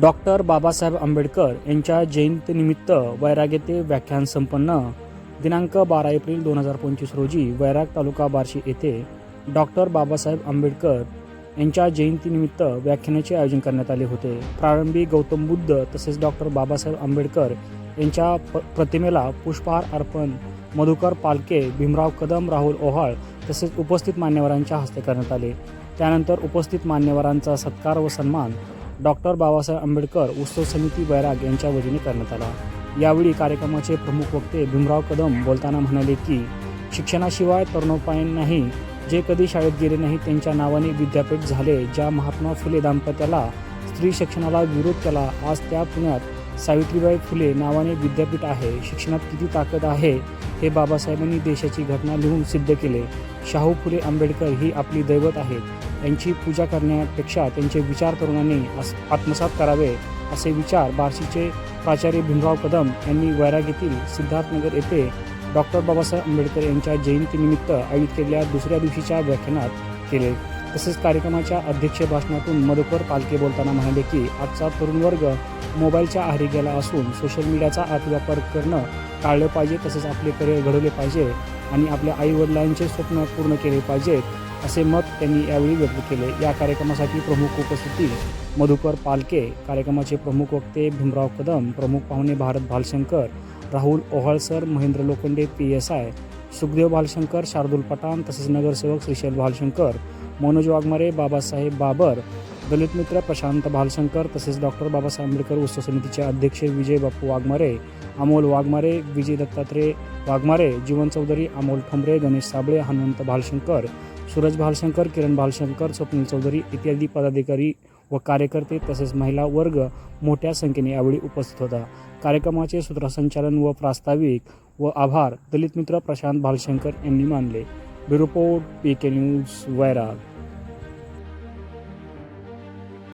Doctor Babasaheb Ambedkar यांच्या जयंतीनिमित्त वैराग येथे व्याख्यान संपन्न दिनांक बारा एप्रिल दोन हजार पंचवीस रोजी वैराग तालुका बार्शी येथे डॉक्टर बाबासाहेब आंबेडकर यांच्या जयंतीनिमित्त व्याख्यानाचे आयोजन करण्यात आले होते. प्रारंभी गौतम बुद्ध तसेच डॉक्टर बाबासाहेब आंबेडकर यांच्या प प्रतिमेला पुष्पहार अर्पण मधुकर पालके भीमराव कदम राहुल ओहाळ तसेच उपस्थित मान्यवरांच्या हस्ते करण्यात आले. त्यानंतर उपस्थित मान्यवरांचा सत्कार व सन्मान डॉक्टर बाबासाहेब आंबेडकर उत्सव समिती बैराग यांच्या वतीने करण्यात आला. यावेळी कार्यक्रमाचे प्रमुख वक्ते भीमराव कदम बोलताना म्हणाले की शिक्षणाशिवाय तरुणोपायांनाही जे कधी शाळेत गेले नाही त्यांच्या नावाने विद्यापीठ झाले ज्या महात्मा फुले दाम्पत्याला स्त्री शिक्षणाला विरोध केला आज त्या पुण्यात सावित्रीबाई फुले नावाने विद्यापीठ आहे. शिक्षणात किती ताकद आहे हे बाबासाहेबांनी देशाची घटना लिहून सिद्ध केले. शाहू फुले आंबेडकर ही आपली दैवत आहेत. यांची पूजा करण्यापेक्षा त्यांचे विचार तरुणांनी आत्मसात करावे असे विचार बार्शीचे प्राचार्य भीमराव कदम यांनी वैराग सिद्धार्थनगर येथे डॉक्टर बाबासाहेब आंबेडकर यांच्या जयंतीनिमित्त आयोजित केलेल्या दुसऱ्या दिवशीच्या व्याख्यानात केले. तसेच कार्यक्रमाच्या अध्यक्ष भाषणातून मधुकर पालके बोलताना म्हणाले की आजचा तरुण वर्ग मोबाईलच्या आहारी गेला असून सोशल मीडियाचा अतिवापर करणं टाळलं पाहिजे तसेच आपले करिअर घडवले पाहिजे आणि आपल्या आईवडिलांचे स्वप्न पूर्ण केले पाहिजेत असे मत त्यांनी यावेळी व्यक्त केले. या कार्यक्रमासाठी प्रमुख उपस्थिती मधुकर पालके कार्यक्रमाचे प्रमुख वक्ते भीमराव कदम प्रमुख पाहुणे Bharat Bhalshankar Rahul Ohal sir Mahendra Lokhande P S I Sukhdev Bhalshankar Shardul Pathan तसेच नगरसेवक श्रीशैल भालशंकर मनोज वाघमारे बाबासाहेब बाबर दलित मित्र प्रशांत भालशंकर तसेच डॉक्टर बाबासाहेब आंबेडकर उत्सव समितीचे अध्यक्ष विजय बापू वाघमारे अमोल वाघमारे विजय दत्तात्रय वाघमारे जीवन चौधरी अमोल ठोंबरे गणेश साबळे हनुमंत भालशंकर सूरज भालशंकर किरण भालशंकर स्वप्नील चौधरी इत्यादी पदाधिकारी व कार्यकर्ते तसेच महिला वर्ग मोठ्या संख्येने यावेळी उपस्थित होता. कार्यक्रमाचे सूत्रसंचालन व प्रास्ताविक व आभार दलित मित्र प्रशांत भालशंकर यांनी मानले. ब्युरोपोर्ट पी के न्यूज वैराग.